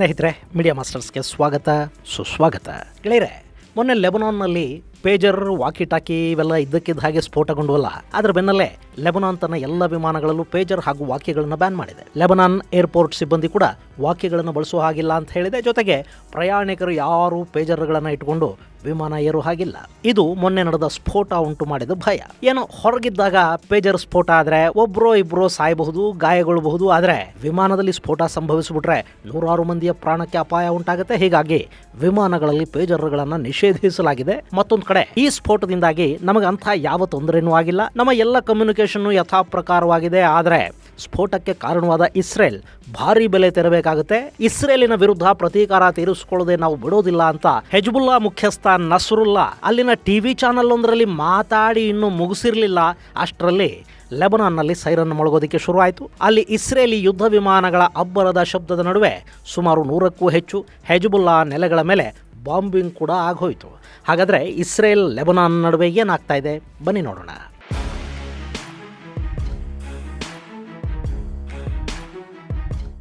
ಸ್ನೇಹಿತರೆ ಮೀಡಿಯಾ ಮಾಸ್ಟರ್ಸ್ಗೆ ಸ್ವಾಗತ, ಸುಸ್ವಾಗತ. ಗೆಳೆಯರೆ, ಮೊನ್ನೆ ಲೆಬನಾನ್ನಲ್ಲಿ ಪೇಜರ್ ವಾಕಿ ಟಾಕಿ ಇವೆಲ್ಲ ಇದ್ದಕ್ಕಿದ್ದ ಹಾಗೆ ಸ್ಫೋಟಗೊಂಡವಲ್ಲ ಅದರ ಬೆನ್ನಲ್ಲೇ ಲೆಬನಾನ್ ತನ್ನ ಎಲ್ಲ ವಿಮಾನಗಳಲ್ಲೂ ಪೇಜರ್ ಹಾಗೂ ವಾಕ್ಯಗಳನ್ನು ಬ್ಯಾನ್ ಮಾಡಿದೆ. ಲೆಬನಾನ್ ಏರ್ಪೋರ್ಟ್ ಸಿಬ್ಬಂದಿ ಕೂಡ ವಾಕ್ಯಗಳನ್ನು ಬಳಸುವ ಹಾಗಿಲ್ಲ ಅಂತ ಹೇಳಿದೆ. ಜೊತೆಗೆ ಪ್ರಯಾಣಿಕರು ಯಾರು ಪೇಜರ್ಗಳನ್ನು ಇಟ್ಕೊಂಡು ವಿಮಾನ ಏರೋ ಹಾಗಿಲ್ಲ. ಇದು ಮೊನ್ನೆ ನಡೆದ ಸ್ಫೋಟ ಉಂಟು ಮಾಡಿದ ಭಯ. ಏನೋ ಹೊರಗಿದ್ದಾಗ ಪೇಜರ್ ಸ್ಫೋಟ ಆದರೆ ಒಬ್ರೋ ಇಬ್ರೋ ಸಾಯಬಹುದು, ಗಾಯಗೊಳ್ಳಬಹುದು. ಆದರೆ ವಿಮಾನದಲ್ಲಿ ಸ್ಫೋಟ ಸಂಭವಿಸಿಬಿಟ್ರೆ ನೂರಾರು ಮಂದಿಯ ಪ್ರಾಣಕ್ಕೆ ಅಪಾಯ ಉಂಟಾಗುತ್ತೆ. ಹೀಗಾಗಿ ವಿಮಾನಗಳಲ್ಲಿ ಪೇಜರ್ಗಳನ್ನು ನಿಷೇಧಿಸಲಾಗಿದೆ. ಮತ್ತೊಂದು ಕಡೆ ಈ ಸ್ಫೋಟದಿಂದಾಗಿ ನಮಗೆ ಅಂಥ ಯಾವ ತೊಂದರೆನೂ ಆಗಿಲ್ಲ. ನಮ್ಮ ಎಲ್ಲ ಕಮ್ಯುನಿಕೇಶನ್ ಯಥಾ ಪ್ರಕಾರವಾಗಿದೆ ಆದರೆ ಸ್ಫೋಟಕ್ಕೆ ಕಾರಣವಾದ ಇಸ್ರೇಲ್ ಭಾರಿ ಬೆಲೆ ತೆರಬೇಕಾಗುತ್ತೆ. ಇಸ್ರೇಲಿನ ವಿರುದ್ಧ ಪ್ರತೀಕಾರ ತೀರಿಸಿಕೊಳ್ಳದೆ ನಾವು ಬಿಡೋದಿಲ್ಲ ಅಂತ ಹೆಜ್ಬುಲ್ಲಾ ಮುಖ್ಯಸ್ಥ ನಸ್ರುಲ್ಲಾ ಅಲ್ಲಿನ ಟಿವಿ ಚಾನೆಲ್ ಒಂದರಲ್ಲಿ ಮಾತಾಡಿ ಇನ್ನೂ ಮುಗಿಸಿರ್ಲಿಲ್ಲ. ಅಷ್ಟರಲ್ಲಿ ಲೆಬನಾನ್ನಲ್ಲಿ ಸೈರನ್ ಮೊಳಗೋದಕ್ಕೆ ಶುರುವಾಯಿತು. ಅಲ್ಲಿ ಇಸ್ರೇಲಿ ಯುದ್ಧ ವಿಮಾನಗಳ ಅಬ್ಬರದ ಶಬ್ದದ ನಡುವೆ ಸುಮಾರು ನೂರಕ್ಕೂ ಹೆಚ್ಚು ಹೆಜ್ಬುಲ್ಲಾ ನೆಲೆಗಳ ಮೇಲೆ ಬಾಂಬಿಂಗ್ ಕೂಡ ಆಗೋಯಿತು. ಹಾಗಾದರೆ ಇಸ್ರೇಲ್ ಲೆಬನಾನ್ ನಡುವೆ ಏನಾಗ್ತಾ ಇದೆ? ಬನ್ನಿ ನೋಡೋಣ.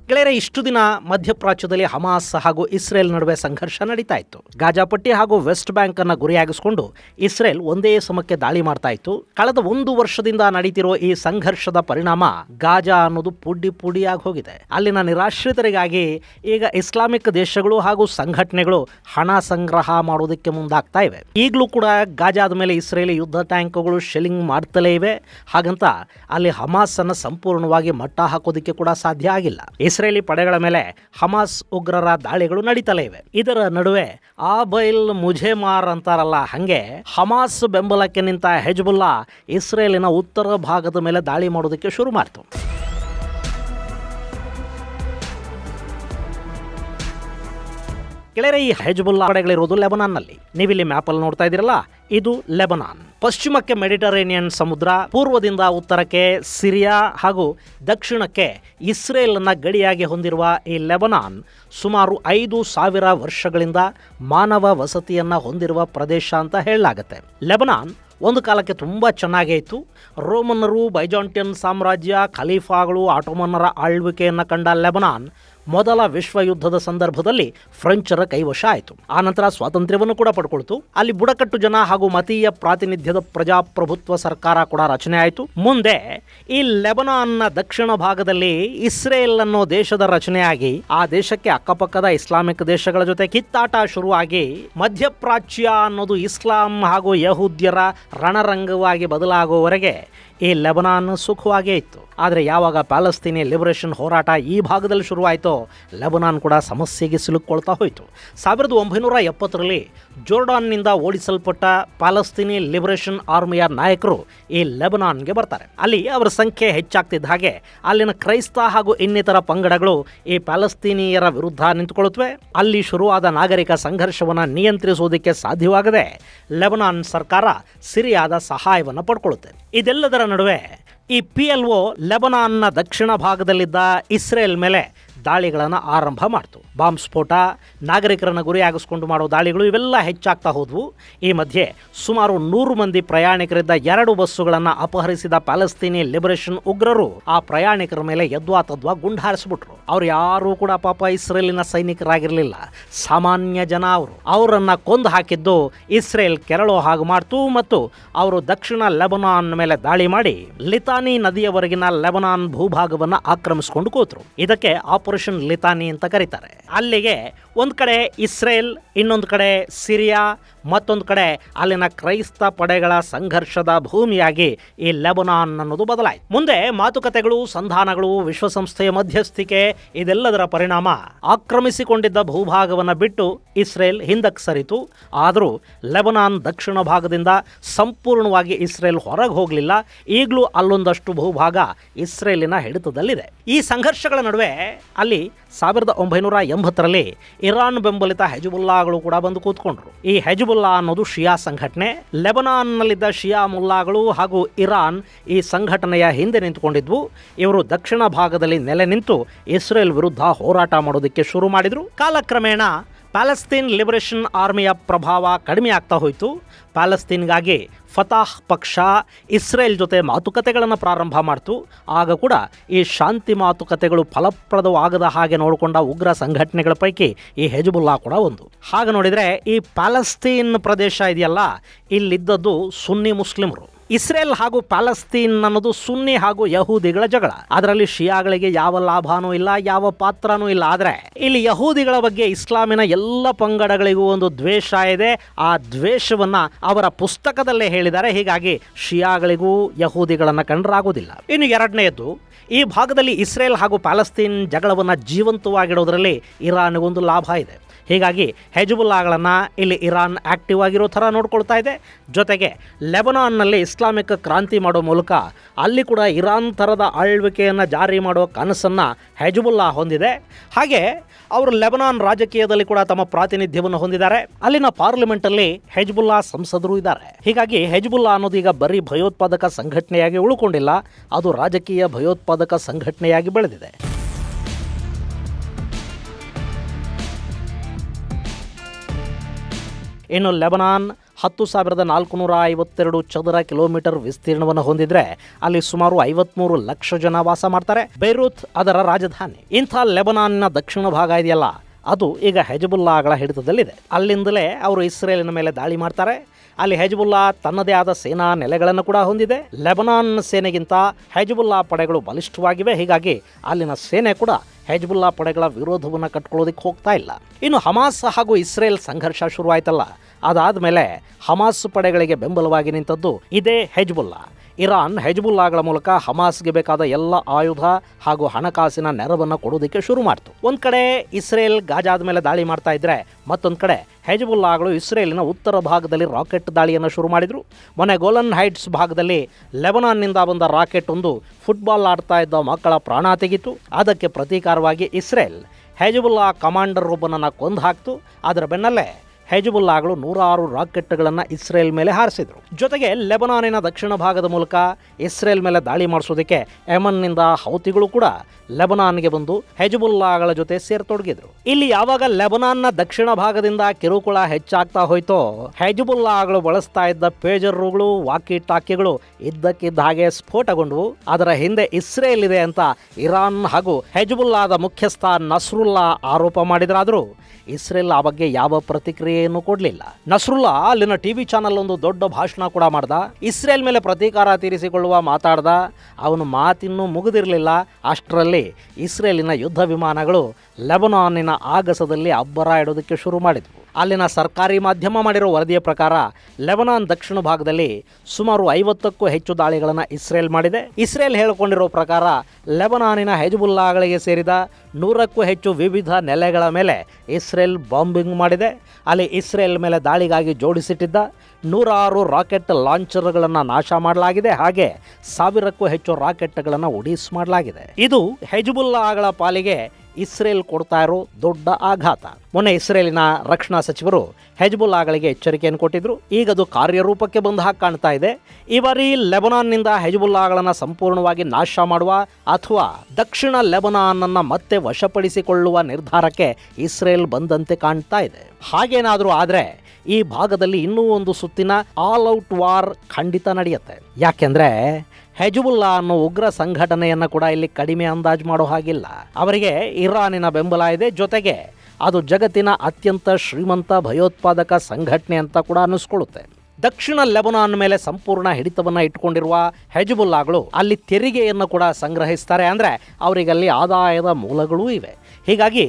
ಗೆಳೆಯರೆ, ಇಷ್ಟು ದಿನ ಮಧ್ಯಪ್ರಾಚ್ಯದಲ್ಲಿ ಹಮಾಸ್ ಹಾಗೂ ಇಸ್ರೇಲ್ ನಡುವೆ ಸಂಘರ್ಷ ನಡೀತಾ ಇತ್ತು ಗಾಜಾಪಟ್ಟಿ ಹಾಗೂ ವೆಸ್ಟ್ ಬ್ಯಾಂಕ್ ಅನ್ನ ಗುರಿಯಾಗಿಸಿಕೊಂಡು ಇಸ್ರೇಲ್ ಒಂದೇ ಸಮಕ್ಕೆ ದಾಳಿ ಮಾಡ್ತಾ ಇತ್ತು ಕಳೆದ ಒಂದು ವರ್ಷದಿಂದ ನಡೀತಿರೋ ಈ ಸಂಘರ್ಷದ ಪರಿಣಾಮ ಗಾಜಾ ಅನ್ನೋದು ಪುಡಿ ಪುಡಿಯಾಗಿ ಹೋಗಿದೆ. ಅಲ್ಲಿನ ನಿರಾಶ್ರಿತರಿಗಾಗಿ ಈಗ ಇಸ್ಲಾಮಿಕ್ ದೇಶಗಳು ಹಾಗೂ ಸಂಘಟನೆಗಳು ಹಣ ಸಂಗ್ರಹ ಮಾಡೋದಕ್ಕೆ ಮುಂದಾಗ್ತಾ ಇವೆ. ಈಗಲೂ ಕೂಡ ಗಾಜಾದ ಮೇಲೆ ಇಸ್ರೇಲಿ ಯುದ್ಧ ಟ್ಯಾಂಕ್ಗಳು ಶೆಲ್ಲಿಂಗ್ ಮಾಡ್ತಲೇ ಇವೆ. ಹಾಗಂತ ಅಲ್ಲಿ ಹಮಾಸ್ ಅನ್ನ ಸಂಪೂರ್ಣವಾಗಿ ಮಟ್ಟ ಹಾಕೋದಕ್ಕೆ ಕೂಡ ಸಾಧ್ಯ ಆಗಿಲ್ಲ. ಇಸ್ರೇಲಿ ಪಡೆಗಳ ಮೇಲೆ ಹಮಾಸ್ ಉಗ್ರರ ದಾಳಿಗಳು ನಡೀತಲೇ ಇವೆ. ಇದರ ನಡುವೆ ಆ ಬೈಲ್ ಮುಜೆಮಾರ್ ಅಂತಾರಲ್ಲ, ಹಂಗೆ ಹಮಾಸ್ ಬೆಂಬಲಕ್ಕೆ ನಿಂತ ಹೆಜ್ಬುಲ್ಲಾ ಇಸ್ರೇಲಿನ ಉತ್ತರ ಭಾಗದ ಮೇಲೆ ದಾಳಿ ಮಾಡೋದಕ್ಕೆ ಶುರು ಮಾಡ್ತು. ಕೆಳರೆ ಈ ಹೆಜ್ಬುಲ್ಲಾ ಪಡೆಗಳಿರೋದು ಲೆಬನಾನ್ನಲ್ಲಿ. ನೀವಿಲ್ಲಿ ಮ್ಯಾಪಲ್ಲಿ ನೋಡ್ತಾ ಇದ್ದೀರಲ್ಲ, ಇದು ಲೆಬನಾನ್. ಪಶ್ಚಿಮಕ್ಕೆ ಮೆಡಿಟರೇನಿಯನ್ ಸಮುದ್ರ, ಪೂರ್ವದಿಂದ ಉತ್ತರಕ್ಕೆ ಸಿರಿಯಾ ಹಾಗೂ ದಕ್ಷಿಣಕ್ಕೆ ಇಸ್ರೇಲ್ನ ಗಡಿಯಾಗಿ ಹೊಂದಿರುವ ಈ ಲೆಬನಾನ್ ಸುಮಾರು ಐದು ಸಾವಿರ ವರ್ಷಗಳಿಂದ ಮಾನವ ವಸತಿಯನ್ನ ಹೊಂದಿರುವ ಪ್ರದೇಶ ಅಂತ ಹೇಳಲಾಗುತ್ತೆ. ಲೆಬನಾನ್ ಒಂದು ಕಾಲಕ್ಕೆ ತುಂಬ ಚೆನ್ನಾಗೇ ಇತ್ತು. ರೋಮನ್ನರು, ಬೈಜಾಂಟಿಯನ್ ಸಾಮ್ರಾಜ್ಯ, ಖಲೀಫಾಗಳು, ಆಟೋಮನ್ನರ ಆಳ್ವಿಕೆಯನ್ನು ಕಂಡ ಲೆಬನಾನ್ ಮೊದಲ ವಿಶ್ವ ಯುದ್ಧದ ಸಂದರ್ಭದಲ್ಲಿ ಫ್ರೆಂಚರ ಕೈವಶ ಆಯಿತು. ಆನಂತರ ಸ್ವಾತಂತ್ರ್ಯವನ್ನು ಕೂಡ ಪಡ್ಕೊಳ್ತು. ಅಲ್ಲಿ ಬುಡಕಟ್ಟು ಜನ ಹಾಗೂ ಮತೀಯ ಪ್ರಾತಿನಿಧ್ಯದ ಪ್ರಜಾಪ್ರಭುತ್ವ ಸರ್ಕಾರ ಕೂಡ ರಚನೆ ಆಯಿತು. ಮುಂದೆ ಈ ಲೆಬನಾನ್ನ ದಕ್ಷಿಣ ಭಾಗದಲ್ಲಿ ಇಸ್ರೇಲ್ ಅನ್ನೋ ದೇಶದ ರಚನೆಯಾಗಿ, ಆ ದೇಶಕ್ಕೆ ಅಕ್ಕಪಕ್ಕದ ಇಸ್ಲಾಮಿಕ್ ದೇಶಗಳ ಜೊತೆ ಕಿತ್ತಾಟ ಶುರುವಾಗಿ ಮಧ್ಯಪ್ರಾಚ್ಯ ಅನ್ನೋದು ಇಸ್ಲಾಂ ಹಾಗೂ ಯಹೂದ್ಯರ ರಣರಂಗವಾಗಿ ಬದಲಾಗುವವರೆಗೆ ಈ ಲೆಬನಾನ್ ಸುಖವಾಗೇ ಇತ್ತು. ಆದರೆ ಯಾವಾಗ ಪ್ಯಾಲೆಸ್ತೀನಿ ಲಿಬರೇಷನ್ ಹೋರಾಟ ಈ ಭಾಗದಲ್ಲಿ ಶುರುವಾಯಿತೋ, ಲೆಬನಾನ್ ಕೂಡ ಸಮಸ್ಯೆಗೆ ಸಿಲುಕೊಳ್ತಾ ಹೋಯಿತು. ಸಾವಿರದ ಒಂಬೈನೂರ ಎಪ್ಪತ್ತರಲ್ಲಿ ಜೋರ್ಡಾನ್ನಿಂದ ಓಡಿಸಲ್ಪಟ್ಟ ಪ್ಯಾಲೆಸ್ತೀನಿ ಲಿಬರೇಷನ್ ಆರ್ಮಿಯ ನಾಯಕರು ಈ ಲೆಬನಾನ್ಗೆ ಬರ್ತಾರೆ. ಅಲ್ಲಿ ಅವರ ಸಂಖ್ಯೆ ಹೆಚ್ಚಾಗ್ತಿದ್ದ ಹಾಗೆ ಅಲ್ಲಿನ ಕ್ರೈಸ್ತ ಹಾಗೂ ಇನ್ನಿತರ ಪಂಗಡಗಳು ಈ ಪ್ಯಾಲೆಸ್ತೀನಿಯರ ವಿರುದ್ಧ ನಿಂತುಕೊಳ್ಳುತ್ತವೆ. ಅಲ್ಲಿ ಶುರುವಾದ ನಾಗರಿಕ ಸಂಘರ್ಷವನ್ನು ನಿಯಂತ್ರಿಸುವುದಕ್ಕೆ ಸಾಧ್ಯವಾಗದೆ ಲೆಬನಾನ್ ಸರ್ಕಾರ ಸಿರಿಯಾದ ಸಹಾಯವನ್ನು ಪಡ್ಕೊಳ್ಳುತ್ತೆ. ಇದೆಲ್ಲದರ ನಡುವೆ ಈ ಪಿ ಎಲ್ ಒ ಲೆಬನಾನ್ನ ದಕ್ಷಿಣ ಭಾಗದಲ್ಲಿದ್ದ ಇಸ್ರೇಲ್ ಮೇಲೆ ದಾಳಿಗಳನ್ನು ಆರಂಭ ಮಾಡ್ತು. ಬಾಂಬ್ ಸ್ಫೋಟ, ನಾಗರಿಕರನ್ನು ಗುರಿಯಾಗಿಸ್ಕೊಂಡು ಮಾಡೋ ದಾಳಿಗಳು ಇವೆಲ್ಲ ಹೆಚ್ಚಾಗ್ತಾ ಹೋದವು. ಈ ಮಧ್ಯೆ ಸುಮಾರು ನೂರು ಮಂದಿ ಪ್ರಯಾಣಿಕರಿದ್ದ ಎರಡು ಬಸ್ಸುಗಳನ್ನು ಅಪಹರಿಸಿದ ಪ್ಯಾಲೆಸ್ತೀನಿ ಲಿಬರೇಷನ್ ಉಗ್ರರು ಆ ಪ್ರಯಾಣಿಕರ ಮೇಲೆ ಯದ್ವಾ ತದ್ವಾ ಗುಂಡು ಹಾರಿಸ್ಬಿಟ್ರು. ಅವ್ರು ಯಾರೂ ಕೂಡ ಪಾಪ ಇಸ್ರೇಲಿನ ಸೈನಿಕರಾಗಿರಲಿಲ್ಲ. ಸಾಮಾನ್ಯ ಜನ ಅವರು. ಅವರನ್ನು ಕೊಂದು ಹಾಕಿದ್ದು ಇಸ್ರೇಲ್ ಕೆರಳೋ ಹಾಗೆ ಮಾಡ್ತು ಮತ್ತು ಅವರು ದಕ್ಷಿಣ ಲೆಬನಾನ್ ಮೇಲೆ ದಾಳಿ ಮಾಡಿ ಲಿತಾನಿ ನದಿಯವರೆಗಿನ ಲೆಬನಾನ್ ಭೂಭಾಗವನ್ನು ಆಕ್ರಮಿಸಿಕೊಂಡು ಕೂತರು. ಇದಕ್ಕೆ ಆಪರೇಷನ್ ಲಿತಾನಿ ಅಂತ ಕರೀತಾರೆ. ಅಲ್ಲಿಗೆ ಒಂದು ಕಡೆ ಇಸ್ರೇಲ್ ಇನ್ನೊಂದು ಕಡೆ ಸಿರಿಯಾ ಮತ್ತೊಂದು ಕಡೆ, ಅಲ್ಲಿನ ಕ್ರೈಸ್ತ ಪಡೆಗಳ ಸಂಘರ್ಷದ ಭೂಮಿಯಾಗಿ ಈ ಲೆಬನಾನ್ ಅನ್ನೋದು ಬದಲಾಯಿತು. ಮುಂದೆ ಮಾತುಕತೆಗಳು, ಸಂಧಾನಗಳು, ವಿಶ್ವಸಂಸ್ಥೆಯ ಮಧ್ಯಸ್ಥಿಕೆ, ಇದೆಲ್ಲದರ ಪರಿಣಾಮ ಆಕ್ರಮಿಸಿಕೊಂಡಿದ್ದ ಭೂಭಾಗವನ್ನು ಬಿಟ್ಟು ಇಸ್ರೇಲ್ ಹಿಂದಕ್ಕೆ ಸರಿತು. ಆದರೂ ಲೆಬನಾನ್ ದಕ್ಷಿಣ ಭಾಗದಿಂದ ಸಂಪೂರ್ಣವಾಗಿ ಇಸ್ರೇಲ್ ಹೊರಗೆ ಹೋಗಲಿಲ್ಲ. ಈಗಲೂ ಅಲ್ಲೊಂದಷ್ಟು ಭೂಭಾಗ ಇಸ್ರೇಲಿನ ಹಿಡಿತದಲ್ಲಿದೆ. ಈ ಸಂಘರ್ಷಗಳ ನಡುವೆ ಅಲ್ಲಿ ಸಾವಿರದ ಒಂಬೈನೂರ ಎಂಬತ್ತರಲ್ಲಿ ಇರಾನ್ ಬೆಂಬಲಿತ ಹೆಜುಬುಲ್ಲಾಗಳು ಕೂಡ ಬಂದು ಕೂತ್ಕೊಂಡ್ರು. ಈ ಹೆಜುಬುಲ್ಲಾ ಅನ್ನೋದು ಶಿಯಾ ಸಂಘಟನೆ. ಲೆಬನಾನ್ನಲ್ಲಿದ್ದ ಶಿಯಾ ಮುಲ್ಲಾಗಳು ಹಾಗೂ ಇರಾನ್ ಈ ಸಂಘಟನೆಯ ಹಿಂದೆ ನಿಂತುಕೊಂಡಿದ್ವು. ಇವರು ದಕ್ಷಿಣ ಭಾಗದಲ್ಲಿ ನೆಲೆ ನಿಂತು ಇಸ್ರೇಲ್ ವಿರುದ್ಧ ಹೋರಾಟ ಮಾಡೋದಕ್ಕೆ ಶುರು ಮಾಡಿದರು. ಕಾಲಕ್ರಮೇಣ ಪ್ಯಾಲೆಸ್ತೀನ್ ಲಿಬರೇಷನ್ ಆರ್ಮಿಯ ಪ್ರಭಾವ ಕಡಿಮೆ ಆಗ್ತಾ ಹೋಯಿತು. ಪ್ಯಾಲೆಸ್ತೀನ್ಗಾಗಿ ಫತಾಹ್ ಪಕ್ಷ ಇಸ್ರೇಲ್ ಜೊತೆ ಮಾತುಕತೆಗಳನ್ನು ಪ್ರಾರಂಭ ಮಾಡ್ತು. ಆಗ ಕೂಡ ಈ ಶಾಂತಿ ಮಾತುಕತೆಗಳು ಫಲಪ್ರದವಾಗದ ಹಾಗೆ ನೋಡಿಕೊಂಡ ಉಗ್ರ ಸಂಘಟನೆಗಳ ಪೈಕಿ ಈ ಹೆಜಬುಲ್ಲಾ ಕೂಡ ಒಂದು. ಹಾಗೆ ನೋಡಿದರೆ ಈ ಪ್ಯಾಲೆಸ್ತೀನ್ ಪ್ರದೇಶ ಇದೆಯಲ್ಲ, ಇಲ್ಲಿದ್ದದ್ದು ಸುನ್ನಿ ಮುಸ್ಲಿಮರು. ಇಸ್ರೇಲ್ ಹಾಗೂ ಪ್ಯಾಲೆಸ್ತೀನ್ ಅನ್ನೋದು ಸುನ್ನಿ ಹಾಗೂ ಯಹೂದಿಗಳ ಜಗಳ. ಅದರಲ್ಲಿ ಶಿಯಾಗಳಿಗೆ ಯಾವ ಲಾಭನೂ ಇಲ್ಲ, ಯಾವ ಪಾತ್ರನೂ ಇಲ್ಲ. ಆದರೆ ಇಲ್ಲಿ ಯಹೂದಿಗಳ ಬಗ್ಗೆ ಇಸ್ಲಾಮಿನ ಎಲ್ಲ ಪಂಗಡಗಳಿಗೂ ಒಂದು ದ್ವೇಷ ಇದೆ. ಆ ದ್ವೇಷವನ್ನ ಅವರ ಪುಸ್ತಕದಲ್ಲೇ ಹೇಳಿದ್ದಾರೆ. ಹೀಗಾಗಿ ಶಿಯಾಗಳಿಗೂ ಯಹೂದಿಗಳನ್ನು ಕಂಡರಾಗೋದಿಲ್ಲ ಇನ್ನು ಎರಡನೆಯದು ಈ ಭಾಗದಲ್ಲಿ ಇಸ್ರೇಲ್ ಹಾಗೂ ಪ್ಯಾಲೆಸ್ತೀನ್ ಜಗಳವನ್ನು ಜೀವಂತವಾಗಿಡೋದರಲ್ಲಿ ಇರಾನ್ಗೊಂದು ಲಾಭ ಇದೆ. ಹೀಗಾಗಿ ಹೆಜ್ಬುಲ್ಲಾಗಳನ್ನು ಇಲ್ಲಿ ಇರಾನ್ ಆ್ಯಕ್ಟಿವ್ ಆಗಿರೋ ಥರ ನೋಡ್ಕೊಳ್ತಾ ಇದೆ. ಜೊತೆಗೆ ಲೆಬನಾನ್ನಲ್ಲಿ ಇಸ್ಲಾಮಿಕ್ ಕ್ರಾಂತಿ ಮಾಡೋ ಮೂಲಕ ಅಲ್ಲಿ ಕೂಡ ಇರಾನ್ ಥರದ ಆಳ್ವಿಕೆಯನ್ನು ಜಾರಿ ಮಾಡೋ ಕನಸನ್ನು ಹೆಜಬುಲ್ಲಾ ಹೊಂದಿದೆ. ಹಾಗೆ ಅವರು ಲೆಬನಾನ್ ರಾಜಕೀಯದಲ್ಲಿ ಕೂಡ ತಮ್ಮ ಪ್ರಾತಿನಿಧ್ಯವನ್ನು ಹೊಂದಿದ್ದಾರೆ. ಅಲ್ಲಿನ ಪಾರ್ಲಿಮೆಂಟಲ್ಲಿ ಹೆಜ್ಬುಲ್ಲಾ ಸಂಸದರು ಇದ್ದಾರೆ. ಹೀಗಾಗಿ ಹೆಜ್ಬುಲ್ಲಾ ಅನ್ನೋದು ಈಗ ಬರೀ ಭಯೋತ್ಪಾದಕ ಸಂಘಟನೆಯಾಗಿ ಉಳ್ಕೊಂಡಿಲ್ಲ, ಅದು ರಾಜಕೀಯ ಭಯೋತ್ಪಾದಕ ಸಂಘಟನೆಯಾಗಿ ಬೆಳೆದಿದೆ. ಇನ್ನು ಲೆಬನಾನ್ ಹತ್ತು ಸಾವಿರದ ನಾಲ್ಕುನೂರ ಐವತ್ತೆರಡು ಚದರ ಕಿಲೋಮೀಟರ್ ವಿಸ್ತೀರ್ಣವನ್ನು ಹೊಂದಿದ್ರೆ ಅಲ್ಲಿ ಸುಮಾರು ಐವತ್ಮೂರು ಲಕ್ಷ ಜನ ವಾಸ ಮಾಡ್ತಾರೆ. ಬೈರೂತ್ ಅದರ ರಾಜಧಾನಿ. ಇಂಥ ಲೆಬನಾನ್ನ ದಕ್ಷಿಣ ಭಾಗ ಇದೆಯಲ್ಲ, ಅದು ಈಗ ಹೆಜಬುಲ್ಲಾಗಳ ಹಿಡಿತದಲ್ಲಿದೆ. ಅಲ್ಲಿಂದಲೇ ಅವರು ಇಸ್ರೇಲಿನ ಮೇಲೆ ದಾಳಿ ಮಾಡ್ತಾರೆ. ಅಲ್ಲಿ ಹೆಜಬುಲ್ಲಾ ತನ್ನದೇ ಆದ ಸೇನಾ ನೆಲೆಗಳನ್ನು ಕೂಡ ಹೊಂದಿದೆ. ಲೆಬನಾನ್ ಸೇನೆಗಿಂತ ಹೆಜಬುಲ್ಲಾ ಪಡೆಗಳು ಬಲಿಷ್ಠವಾಗಿವೆ. ಹೀಗಾಗಿ ಅಲ್ಲಿನ ಸೇನೆ ಕೂಡ ಹೆಜ್ಬುಲ್ಲಾ ಪಡೆಗಳ ವಿರೋಧವನ್ನು ಕಟ್ಕೊಳ್ಳೋದಕ್ಕೆ ಹೋಗ್ತಾ ಇಲ್ಲ. ಇನ್ನು ಹಮಾಸ್ ಹಾಗೂ ಇಸ್ರೇಲ್ ಸಂಘರ್ಷ ಶುರುವಾಯ್ತಲ್ಲ ಅದಾದ ಮೇಲೆ ಹಮಾಸ್ ಪಡೆಗಳಿಗೆ ಬೆಂಬಲವಾಗಿ ನಿಂತದ್ದು ಇದೇ ಹೆಜ್ಬುಲ್ಲಾ. ಇರಾನ್ ಹೆಜ್ಬುಲ್ಲಾಗಳ ಮೂಲಕ ಹಮಾಸ್ಗೆ ಬೇಕಾದ ಎಲ್ಲ ಆಯುಧ ಹಾಗೂ ಹಣಕಾಸಿನ ನೆರವನ್ನು ಕೊಡೋದಕ್ಕೆ ಶುರು ಮಾಡ್ತು. ಒಂದು ಕಡೆ ಇಸ್ರೇಲ್ ಗಾಜಾದ ಮೇಲೆ ದಾಳಿ ಮಾಡ್ತಾ ಇದ್ರೆ, ಮತ್ತೊಂದು ಕಡೆ ಹೆಜ್ಬುಲ್ಲಾಗಳು ಇಸ್ರೇಲಿನ ಉತ್ತರ ಭಾಗದಲ್ಲಿ ರಾಕೆಟ್ ದಾಳಿಯನ್ನು ಶುರು ಮಾಡಿದರು. ಮೊನ್ನೆ ಗೋಲನ್ ಹೈಟ್ಸ್ ಭಾಗದಲ್ಲಿ ಲೆಬನಾನ್ನಿಂದ ಬಂದ ರಾಕೆಟ್ ಒಂದು ಫುಟ್ಬಾಲ್ ಆಡ್ತಾ ಇದ್ದ ಮಕ್ಕಳ ಪ್ರಾಣ ತೆಗಿತು. ಅದಕ್ಕೆ ಪ್ರತೀಕಾರವಾಗಿ ಇಸ್ರೇಲ್ ಹೆಜ್ಬುಲ್ಲಾ ಕಮಾಂಡರ್ ಒಬ್ಬನನ್ನು ಕೊಂದು ಹಾಕ್ತು ಅದರ ಬೆನ್ನಲ್ಲೇ ಹೆಜಬುಲ್ಲಾಗಳು ನೂರಾರು ರಾಕೆಟ್ಗಳನ್ನು ಇಸ್ರೇಲ್ ಮೇಲೆ ಹಾರಿಸಿದರು. ಜೊತೆಗೆ ಲೆಬನಾನಿನ ದಕ್ಷಿಣ ಭಾಗದ ಮೂಲಕ ಇಸ್ರೇಲ್ ಮೇಲೆ ದಾಳಿ ಮಾಡಿಸೋದಕ್ಕೆ ಯಮನ್ನಿಂದ ಹೌತಿಗಳು ಕೂಡ ಲೆಬನಾನ್ಗೆ ಬಂದು ಹೆಜಬುಲ್ಲಾಗಳ ಜೊತೆ ಸೇರ್ತೊಡಗಿದ್ರು. ಇಲ್ಲಿ ಯಾವಾಗ ಲೆಬನಾನ್ನ ದಕ್ಷಿಣ ಭಾಗದಿಂದ ಕಿರುಕುಳ ಹೆಚ್ಚಾಗ್ತಾ ಹೋಯ್ತೋ ಹೆಜಬುಲ್ಲಾಗಳು ಬಳಸ್ತಾ ಇದ್ದ ಪೇಜರ್ಗಳು ವಾಕಿ ಟಾಕಿಗಳು ಇದ್ದಕ್ಕಿದ್ದ ಹಾಗೆ ಸ್ಫೋಟಗೊಂಡವು ಅದರ ಹಿಂದೆ ಇಸ್ರೇಲ್ ಇದೆ ಅಂತ ಇರಾನ್ ಹಾಗೂ ಹೆಜಬುಲ್ಲಾದ ಮುಖ್ಯಸ್ಥ ನಸ್ರುಲ್ಲಾ ಆರೋಪ ಮಾಡಿದರಾದರೂ. ಇಸ್ರೇಲ್ ಆ ಬಗ್ಗೆ ಯಾವ ಪ್ರತಿಕ್ರಿಯೆಯನ್ನು ಕೊಡಲಿಲ್ಲ. ನಸ್ರುಲ್ಲಾ ಅಲ್ಲಿನ ಟಿವಿ ಚಾನಲ್ ಒಂದು ದೊಡ್ಡ ಭಾಷಣ ಕೂಡ ಮಾಡ್ದ. ಇಸ್ರೇಲ್ ಮೇಲೆ ಪ್ರತೀಕಾರ ತೀರಿಸಿಕೊಳ್ಳುವ ಮಾತಾಡ್ದ. ಅವನು ಮಾತಿನ್ನೂ ಮುಗಿದಿರಲಿಲ್ಲ. ಅಷ್ಟರಲ್ಲಿ ಇಸ್ರೇಲಿನ ಯುದ್ಧ ವಿಮಾನಗಳು ಲೆಬನಾನಿನ ಆಗಸದಲ್ಲಿ ಅಬ್ಬರ ಇಡೋದಕ್ಕೆ ಶುರು ಮಾಡಿದ್ವು. ಅಲ್ಲಿನ ಸರ್ಕಾರಿ ಮಾಧ್ಯಮ ಮಾಡಿರೋ ವರದಿಯ ಪ್ರಕಾರ ಲೆಬನಾನ್ ದಕ್ಷಿಣ ಭಾಗದಲ್ಲಿ ಸುಮಾರು ಐವತ್ತಕ್ಕೂ ಹೆಚ್ಚು ದಾಳಿಗಳನ್ನು ಇಸ್ರೇಲ್ ಮಾಡಿದೆ. ಇಸ್ರೇಲ್ ಹೇಳಿಕೊಂಡಿರೋ ಪ್ರಕಾರ ಲೆಬನಾನಿನ ಹೆಜ್ಬುಲ್ಲಾಗಳಿಗೆ ಸೇರಿದ ನೂರಕ್ಕೂ ಹೆಚ್ಚು ವಿವಿಧ ನೆಲೆಗಳ ಮೇಲೆ ಇಸ್ರೇಲ್ ಬಾಂಬಿಂಗ್ ಮಾಡಿದೆ. ಅಲ್ಲಿ ಇಸ್ರೇಲ್ ಮೇಲೆ ದಾಳಿಗಾಗಿ ಜೋಡಿಸಿಟ್ಟಿದ್ದ ನೂರಾರು ರಾಕೆಟ್ ಲಾಂಚರ್ಗಳನ್ನು ನಾಶ ಮಾಡಲಾಗಿದೆ. ಹಾಗೆ ಸಾವಿರಕ್ಕೂ ಹೆಚ್ಚು ರಾಕೆಟ್ಗಳನ್ನು ಉಡೀಸ್ ಮಾಡಲಾಗಿದೆ. ಇದು ಹೆಜ್ಬುಲ್ಲಾಗಳ ಪಾಲಿಗೆ ಇಸ್ರೇಲ್ ಕೊಡ್ತಾ ಇರೋ ದೊಡ್ಡ ಆಘಾತ. ಮೊನ್ನೆ ಇಸ್ರೇಲಿನ ರಕ್ಷಣಾ ಸಚಿವರು ಹೆಜ್ಬುಲ್ಲಾಗಳಿಗೆ ಎಚ್ಚರಿಕೆಯನ್ನು ಕೊಟ್ಟಿದ್ರು. ಈಗ ಅದು ಕಾರ್ಯರೂಪಕ್ಕೆ ಬಂದ ಹಾಗೆ ಕಾಣ್ತಾ ಇದೆ. ಈ ಬಾರಿ ಲೆಬನಾನ್ನಿಂದ ಹೆಜ್ಬುಲ್ಲಾಗಳನ್ನು ಸಂಪೂರ್ಣವಾಗಿ ನಾಶ ಮಾಡುವ ಅಥವಾ ದಕ್ಷಿಣ ಲೆಬನಾನನ್ನು ಮತ್ತೆ ವಶಪಡಿಸಿಕೊಳ್ಳುವ ನಿರ್ಧಾರಕ್ಕೆ ಇಸ್ರೇಲ್ ಬಂದಂತೆ ಕಾಣ್ತಾ ಇದೆ. ಹಾಗೇನಾದರೂ ಆದರೆ ಈ ಭಾಗದಲ್ಲಿ ಇನ್ನೂ ಒಂದು ಸುತ್ತಿನ ಆಲ್ ಔಟ್ ವಾರ್ ಖಂಡಿತ ನಡೆಯುತ್ತೆ. ಯಾಕೆಂದ್ರೆ ಹೆಜುಬುಲ್ಲಾ ಅನ್ನೋ ಉಗ್ರ ಸಂಘಟನೆಯನ್ನು ಕೂಡ ಇಲ್ಲಿ ಕಡಿಮೆ ಅಂದಾಜು ಮಾಡೋ ಹಾಗಿಲ್ಲ. ಅವರಿಗೆ ಇರಾನಿನ ಬೆಂಬಲ ಇದೆ. ಜೊತೆಗೆ ಅದು ಜಗತ್ತಿನ ಅತ್ಯಂತ ಶ್ರೀಮಂತ ಭಯೋತ್ಪಾದಕ ಸಂಘಟನೆ ಅಂತ ಕೂಡ ಅನ್ನಿಸ್ಕೊಳ್ಳುತ್ತೆ. ದಕ್ಷಿಣ ಲೆಬನಾನ್ ಮೇಲೆ ಸಂಪೂರ್ಣ ಹಿಡಿತವನ್ನು ಇಟ್ಕೊಂಡಿರುವ ಹೆಜ್ಬುಲ್ಲಾಗಳು ಅಲ್ಲಿ ತೆರಿಗೆಯನ್ನು ಕೂಡ ಸಂಗ್ರಹಿಸ್ತಾರೆ. ಅಂದರೆ ಅವರಿಗಲ್ಲಿ ಆದಾಯದ ಮೂಲಗಳೂ ಇವೆ. ಹೀಗಾಗಿ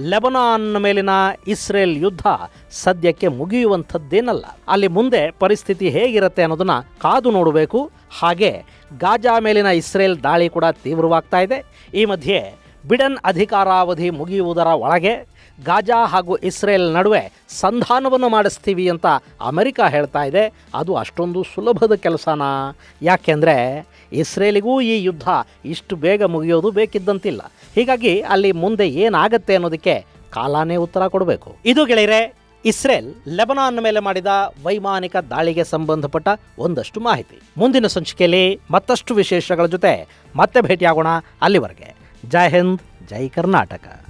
ಲೆಬನಾನ್ ಮೇಲಿನ ಇಸ್ರೇಲ್ ಯುದ್ಧ ಸದ್ಯಕ್ಕೆ ಮುಗಿಯುವಂಥದ್ದೇನಲ್ಲ. ಅಲ್ಲಿ ಮುಂದೆ ಪರಿಸ್ಥಿತಿ ಹೇಗಿರುತ್ತೆ ಅನ್ನೋದನ್ನು ಕಾದು ನೋಡಬೇಕು. ಹಾಗೆ ಗಾಜಾ ಮೇಲಿನ ಇಸ್ರೇಲ್ ದಾಳಿ ಕೂಡ ತೀವ್ರವಾಗ್ತಾ ಇದೆ. ಈ ಮಧ್ಯೆ ಬಿಡನ್ ಅಧಿಕಾರಾವಧಿ ಮುಗಿಯುವುದರ ಒಳಗೆ ಗಾಜಾ ಹಾಗೂ ಇಸ್ರೇಲ್ ನಡುವೆ ಸಂಧಾನವನ್ನು ಮಾಡಿಸ್ತೀವಿ ಅಂತ ಅಮೆರಿಕ ಹೇಳ್ತಾ ಇದೆ. ಅದು ಅಷ್ಟೊಂದು ಸುಲಭದ ಕೆಲಸನಾ? ಯಾಕೆಂದರೆ ಇಸ್ರೇಲಿಗೂ ಈ ಯುದ್ಧ ಇಷ್ಟು ಬೇಗ ಮುಗಿಯೋದು ಬೇಕಿದ್ದಂತಿಲ್ಲ. ಹೀಗಾಗಿ ಅಲ್ಲಿ ಮುಂದೆ ಏನಾಗತ್ತೆ ಅನ್ನೋದಕ್ಕೆ ಕಾಲಾನೇ ಉತ್ತರ ಕೊಡಬೇಕು. ಇದು ಗೆಳೆಯರೆ, ಇಸ್ರೇಲ್ ಲೆಬನಾನ್ ಮೇಲೆ ಮಾಡಿದ ವೈಮಾನಿಕ ದಾಳಿಗೆ ಸಂಬಂಧಪಟ್ಟ ಒಂದಷ್ಟು ಮಾಹಿತಿ. ಮುಂದಿನ ಸಂಚಿಕೆಯಲ್ಲಿ ಮತ್ತಷ್ಟು ವಿಶೇಷಗಳ ಜೊತೆ ಮತ್ತೆ ಭೇಟಿಯಾಗೋಣ ಅಲ್ಲಿವರೆಗೆ. ಜೈ ಹಿಂದ್, ಜೈ ಕರ್ನಾಟಕ.